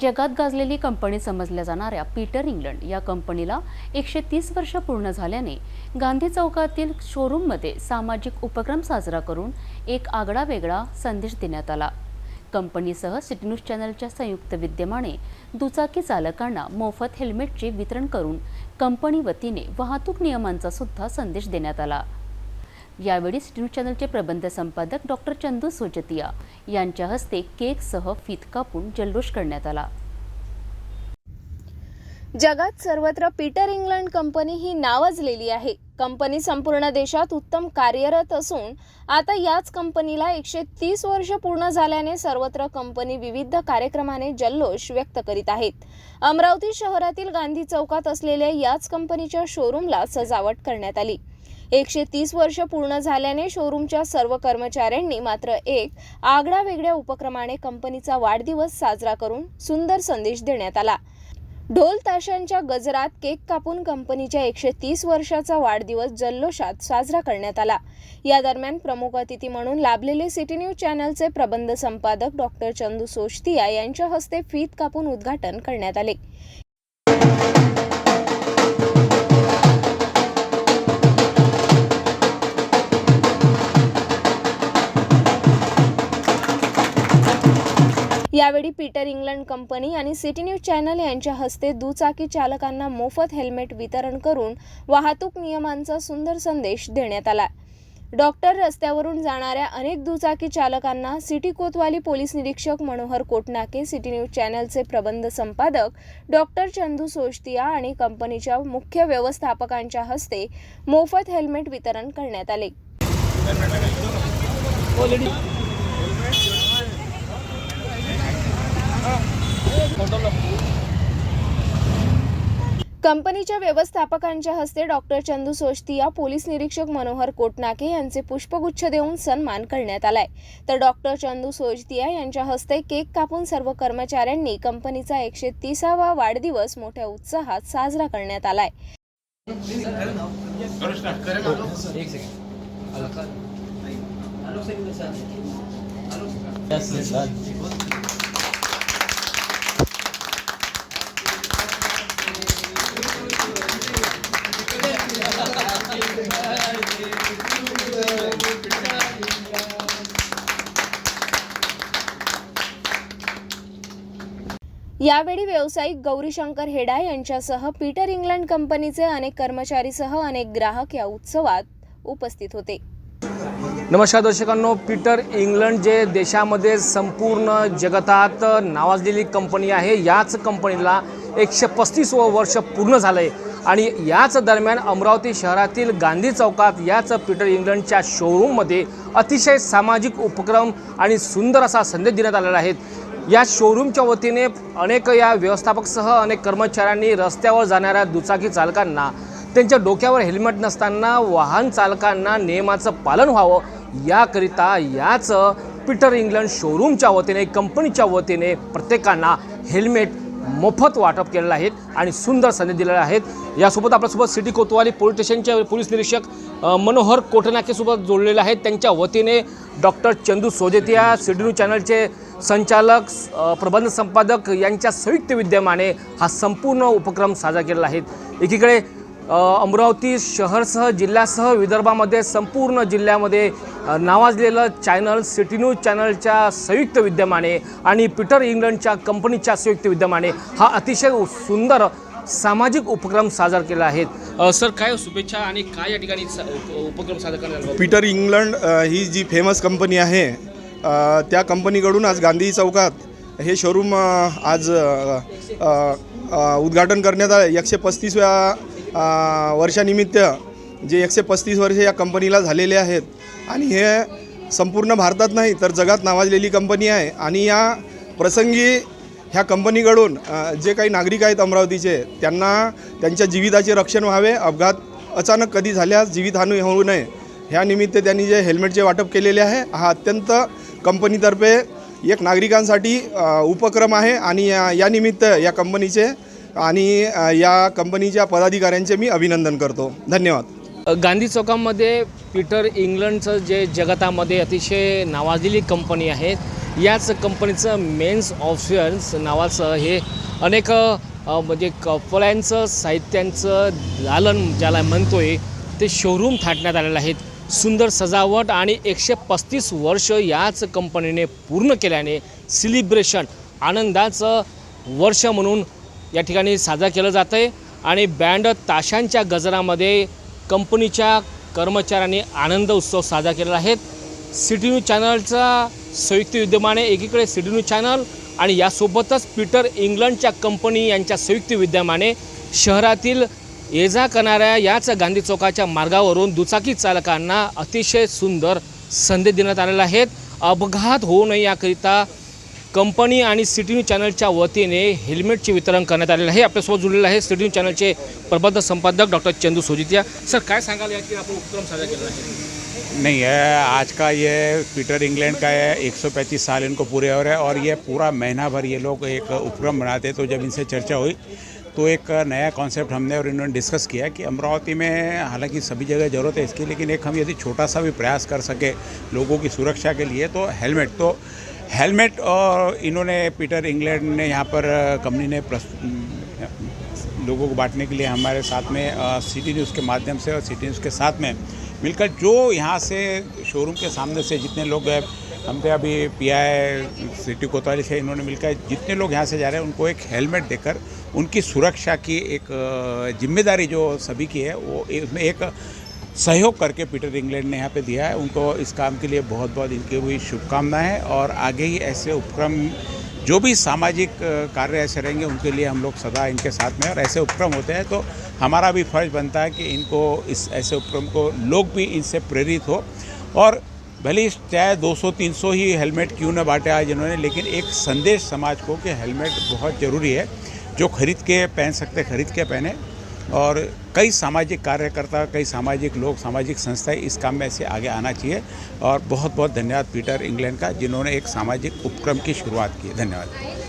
जगात गाजलेली कंपनी समजल्या जाणाऱ्या पीटर इंग्लंड या कंपनीला एकशे तीस वर्ष पूर्ण झाल्याने गांधी चौकातील शोरूममध्ये सामाजिक उपक्रम साजरा करून एक आगळा वेगळा संदेश देण्यात आला. कंपनीसह सिटी न्यूज चॅनलच्या संयुक्त विद्यमाने दुचाकी चालकांना मोफत हेल्मेटचे वितरण करून कंपनी वतीने वाहतूक नियमांचा सुद्धा संदेश देण्यात आला. यावेळी सिटी चॅनलचे प्रबंध संपादक डॉक्टर चंदू सोजतिया यांच्या हस्ते केकसह फीत कापून जल्लोष करण्यात आला. जगात सर्वत्र पीटर इंग्लंड कंपनी ही नावाजलेली आहे. कंपनी संपूर्ण देशात उत्तम कार्यरत असून आता याच कंपनीला एकशे तीस वर्ष पूर्ण झाल्याने सर्वत्र कंपनी विविध कार्यक्रमाने जल्लोष व्यक्त करीत आहेत. अमरावती शहरातील गांधी चौकात असलेल्या याच कंपनीच्या शोरूमला सजावट करण्यात आली. एकशे तीस वर्ष पूर्ण झाल्याने शोरूमच्या सर्व कर्मचाऱ्यांनी मात्र एक आगळ्या वेगळ्या उपक्रमाने कंपनीचा वाढदिवस साजरा करून सुंदर संदेश देण्यात आला. ढोल ताशांच्या गजरात केक कापून कंपनीच्या एकशे तीस वर्षाचा वाढदिवस जल्लोषात साजरा करण्यात आला. या दरम्यान प्रमुख अतिथी म्हणून लाभलेले सिटी न्यूज चॅनलचे प्रबंध संपादक डॉक्टर चंदू सोशतिया यांच्या हस्ते फीत कापून उद्घाटन करण्यात आले. यावेळी पीटर इंग्लंड कंपनी आणि सिटी न्यूज चॅनल यांच्या हस्ते दुचाकी चालकांना मोफत हेल्मेट वितरण करून वाहतूक नियमांचा सुंदर संदेश देण्यात आला. डॉक्टर रस्त्यावरून जाणाऱ्या अनेक दुचाकी चालकांना सिटी कोतवाली पोलीस निरीक्षक मनोहर कोटनाके सिटी न्यूज चॅनलचे प्रबंध संपादक डॉक्टर चंदू सोशतिया आणि कंपनीच्या मुख्य व्यवस्थापकांच्या हस्ते मोफत हेल्मेट वितरण करण्यात आले. कंपनीच्या व्यवस्थापकांच्या हस्ते डॉक्टर चंदू सोशतिया पोलीस निरीक्षक मनोहर कोटनाके यांचे पुष्पगुच्छ देऊन सन्मान करण्यात आलाय. तर डॉक्टर चंदू सोजतिया यांच्या हस्ते केक कापून सर्व कर्मचाऱ्यांनी कंपनीचा एकशे तिसावा वाढदिवस मोठ्या उत्साहात साजरा करण्यात आलाय. यावेळी व्यावसायिक गौरीशंकर हेडा यांच्यासह पीटर इंग्लंड कंपनीचे अनेक कर्मचारीसह अनेक ग्राहक या उत्सवात उपस्थित होते. नमस्कार दर्शकांनो पीटर इंग्लंड जे देशामध्ये संपूर्ण जगतात नावाजलेली कंपनी आहे याच कंपनीला एकशे पस्तीस वर्ष पूर्ण झालं आहे आणि याच दरम्यान अमरावती शहरातील गांधी चौकात याच पीटर इंग्लंडच्या शोरूममध्ये अतिशय सामाजिक उपक्रम आणि सुंदर असा संदेश देण्यात आलेला आहे. या शोरूमच्या वतीने अनेक या व्यवस्थापकसह अनेक कर्मचाऱ्यांनी रस्त्यावर जाणाऱ्या दुचाकी चालकांना त्यांच्या डोक्यावर हेल्मेट नसताना वाहन चालकांना नियमाचं पालन व्हावं याकरिता याच पीटर इंग्लंड शोरूमच्या वतीने कंपनीच्या वतीने प्रत्येकांना हेल्मेट मोफत वाटप केलेलं आहे आणि सुंदर संधी दिलेल्या आहेत. यासोबत आपल्यासोबत सिटी कोतवाली पोलीस स्टेशनचे पोलीस निरीक्षक मनोहर कोटनाकेसोबत जोडलेले आहेत. त्यांच्या वतीने doctor Chandu Sojetiya city news चॅनलचे संचालक प्रबंध संपादक यांच्या संयुक्त विद्यमाने हा संपूर्ण उपक्रम साजरा केलेला आहे. एकीकडे अमरावती शहरसह जिल्ह्यासह विदर्भामध्ये संपूर्ण जिल्ह्यामध्ये नावाजलेलं चॅनल सिटी न्यूज चॅनलच्या संयुक्त विद्यमाने आणि पीटर इंग्लंडच्या कंपनीच्या संयुक्त विद्यमाने हा अतिशय सुंदर सामाजिक उपक्रम साजरा केला आहे. सर काय हो, शुभेच्छा आणि काय या ठिकाणी उपक्रम साजरा करणार पीटर इंग्लंड ही जी फेमस कंपनी आहे त्या कंपनीकडून आज गांधी चौकात हे शोरूम आज उद्घाटन करण्यात आलं. एकशे पस्तीसव्या वर्षानिमित्त जे एकशे पस्तीस वर्ष या कंपनीला झालेले आहेत. आणि हे संपूर्ण भारतात नाही तर जगात नावाजलेली कंपनी आहे. आणि या प्रसंगी ह्या कंपनीकडून जे काही नागरिक आहेत अमरावतीचे त्यांना त्यांच्या जीविताचे रक्षण व्हावे. अपघात अचानक कधी झाल्यास जीवितहानी होऊ नये. ह्या निमित्त त्यांनी जे हेल्मेटचे वाटप केलेले आहे हा अत्यंत कंपनीतर्फे एक नागरिकांसाठी उपक्रम आहे आणि या यानिमित्त या कंपनीचे आणि या कंपनीच्या पदाधिकाऱ्यांचे मी अभिनंदन करतो. धन्यवाद. गांधी चौकामध्ये पीटर इंग्लंडचं जे जगतामध्ये अतिशय नावाजलेली कंपनी आहे याच कंपनीचं मेन्स ऑप्शन्स नावाचं हे अनेक म्हणजे कपड्यांचं साहित्यांचं दालन ज्याला म्हणतोय ते शोरूम थाटण्यात आलेलं आहेत सुंदर सजावट आणि एकशे पस्तीस वर्ष याच कंपनीने पूर्ण केल्याने सेलिब्रेशन आनंदाचं वर्ष म्हणून या ठिकाणी साजरा केलं जातं आहे आणि बँड ताशांच्या गजरामध्ये कंपनीच्या कर्मचाऱ्यांनी आनंद उत्सव साजरा केलेला आहे. सिटी न्यूज चॅनलचा संयुक्त विद्यमाने एकीकडे सिटी न्यूज चॅनल आणि यासोबतच पीटर इंग्लंडच्या कंपनी यांच्या संयुक्त विद्यमाने शहरातील ये जा करणाऱ्या याच गांधी चौकाच्या मार्गावरून दुचाकी चालकांना अतिशय सुंदर संदेश देण्यात आलेला आहेत अपघात होऊ नये याकरिता कंपनी आणि सिटी न्यूज चॅनलच्या वतीने हेल्मेटचे वितरण करण्यात आलेलं आहे. आपल्यासोबत जुळलेलं आहे सिटी न्यूज चॅनलचे प्रबंध संपादक डॉक्टर चंदू सोजितिया. सर काय सांगाल याची? आपण उपक्रम साजरा केला आहे. नहीं है आज का ये पीटर इंग्लैंड का है 135 साल इनको पूरे हो रहे हैं और ये पूरा महीना भर ये लोग एक उपक्रम बनाते तो जब इनसे चर्चा हुई तो एक नया कॉन्सेप्ट हमने और इन्होंने डिस्कस किया कि अमरावती में हालाँकि सभी जगह ज़रूरत है इसकी, लेकिन एक हम यदि छोटा सा भी प्रयास कर सके लोगों की सुरक्षा के लिए तो हेलमेट। तो हेलमेट और इन्होंने पीटर इंग्लैंड ने यहाँ पर कंपनी ने लोगों को बांटने के लिए हमारे साथ में सिटी न्यूज़ के माध्यम से और सिटी न्यूज़ के साथ में मिलकर जो यहाँ से शोरूम के सामने से जितने लोग हम थे अभी पी आई सिटी कोतवाली से इन्होंने मिलकर जितने लोग यहाँ से जा रहे हैं, उनको एक हेलमेट देकर उनकी सुरक्षा की एक ज़िम्मेदारी जो सभी की है, वो उसमें एक सहयोग करके पीटर इंग्लैंड ने यहाँ पे दिया है। उनको इस काम के लिए बहुत बहुत इनकी हुई शुभकामनाएँ और आगे ही ऐसे उपक्रम, जो भी सामाजिक कार्य ऐसे रहेंगे, उनके लिए हम लोग सदा इनके साथ में और ऐसे उपक्रम होते हैं। तो हमारा भी फ़र्ज़ बनता है कि इनको इस ऐसे उपक्रम को, लोग भी इनसे प्रेरित हो और भले ही चाहे 200-300 ही हेलमेट क्यों न बांटे आज इन्होंने, लेकिन एक संदेश समाज को कि हेलमेट बहुत ज़रूरी है, जो खरीद के पहन सकते खरीद के पहने। और कई सामाजिक कार्यकर्ता, कई सामाजिक लोग, सामाजिक संस्थाएँ इस काम में ऐसे आगे आना चाहिए। और बहुत बहुत धन्यवाद पीटर इंग्लैंड का, जिन्होंने एक सामाजिक उपक्रम की शुरुआत की धन्यवाद।